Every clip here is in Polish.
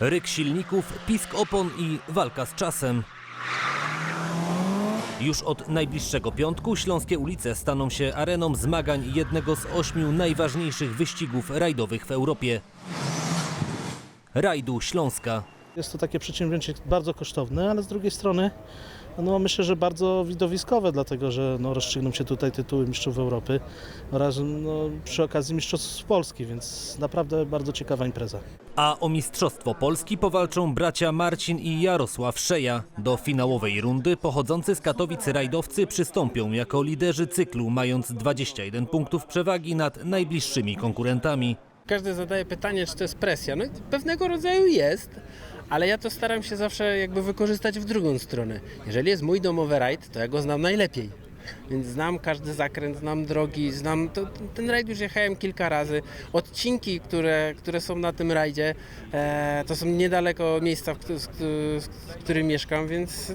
Ryk silników, pisk opon i walka z czasem. Już od najbliższego piątku śląskie ulice staną się areną zmagań jednego z ośmiu najważniejszych wyścigów rajdowych w Europie. Rajdu Śląska. Jest to takie przedsięwzięcie bardzo kosztowne, ale z drugiej strony no myślę, że bardzo widowiskowe, dlatego że no, rozstrzygną się tutaj tytuły mistrzów Europy oraz no, przy okazji mistrzostw Polski, więc naprawdę bardzo ciekawa impreza. A o Mistrzostwo Polski powalczą bracia Marcin i Jarosław Szeja. Do finałowej rundy pochodzący z Katowic rajdowcy przystąpią jako liderzy cyklu, mając 21 punktów przewagi nad najbliższymi konkurentami. Każdy zadaje pytanie, czy to jest presja. No pewnego rodzaju jest, ale ja to staram się zawsze jakby wykorzystać w drugą stronę. Jeżeli jest mój domowy rajd, to ja go znam najlepiej. Więc znam każdy zakręt, znam drogi, znam. To, ten rajd już jechałem kilka razy. Odcinki, które, które są na tym rajdzie, e, to są niedaleko miejsca, w, któ- z którym mieszkam, więc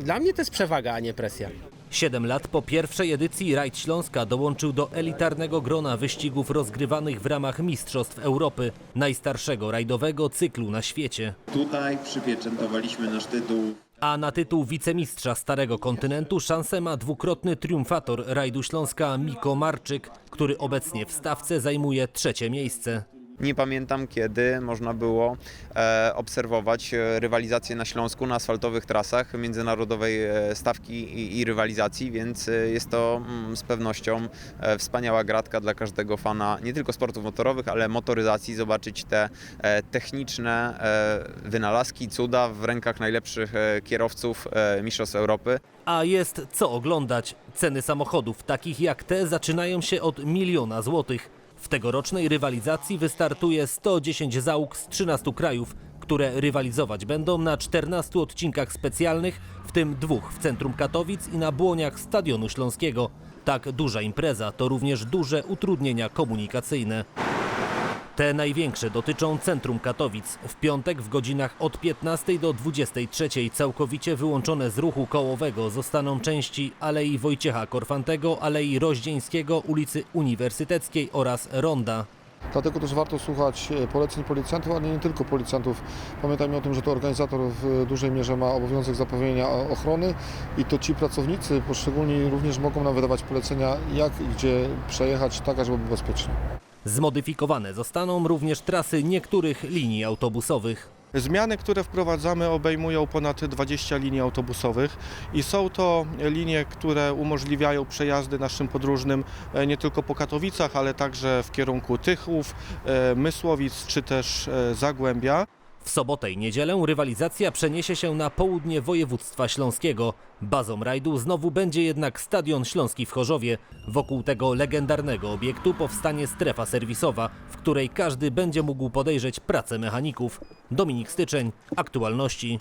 dla mnie to jest przewaga, a nie presja. Siedem lat po pierwszej edycji Rajd Śląska dołączył do elitarnego grona wyścigów rozgrywanych w ramach Mistrzostw Europy, najstarszego rajdowego cyklu na świecie. Tutaj przypieczętowaliśmy nasz tytuł A na tytuł wicemistrza Starego Kontynentu szansę ma dwukrotny triumfator Rajdu Śląska Miko Marczyk, który obecnie w stawce zajmuje trzecie miejsce. Nie pamiętam kiedy można było e, obserwować e, rywalizację na Śląsku na asfaltowych trasach międzynarodowej e, stawki i, rywalizacji, więc jest to mm, z pewnością wspaniała gratka dla każdego fana nie tylko sportów motorowych, ale motoryzacji, zobaczyć te techniczne wynalazki, cuda w rękach najlepszych kierowców Mistrzostw Europy. A jest co oglądać. Ceny samochodów takich jak te zaczynają się od miliona złotych. W tegorocznej rywalizacji wystartuje 110 załóg z 13 krajów, które rywalizować będą na 14 odcinkach specjalnych, w tym dwóch w centrum Katowic i na błoniach Stadionu Śląskiego. Tak duża impreza to również duże utrudnienia komunikacyjne. Te największe dotyczą centrum Katowic. W piątek w godzinach od 15 do 23 całkowicie wyłączone z ruchu kołowego zostaną części Alei Wojciecha Korfantego, Alei Roździeńskiego, ulicy Uniwersyteckiej oraz Ronda. Dlatego też warto słuchać e, poleceń policjantów, ale nie tylko policjantów. Pamiętajmy o tym, że to organizator w dużej mierze ma obowiązek zapewnienia ochrony i to ci pracownicy poszczególni również mogą nam wydawać polecenia, jak i gdzie przejechać, tak żeby było bezpiecznie. Zmodyfikowane zostaną również trasy niektórych linii autobusowych. Zmiany, które wprowadzamy, obejmują ponad 20 linii autobusowych i są to linie, które umożliwiają przejazdy naszym podróżnym e, nie tylko po Katowicach, ale także w kierunku Tychów, e, Mysłowic czy też e, Zagłębia. W sobotę i niedzielę rywalizacja przeniesie się na południe województwa śląskiego. Bazą rajdu znowu będzie jednak Stadion Śląski w Chorzowie. Wokół tego legendarnego obiektu powstanie strefa serwisowa, w której każdy będzie mógł podejrzeć pracę mechaników. Dominik Styczeń, aktualności.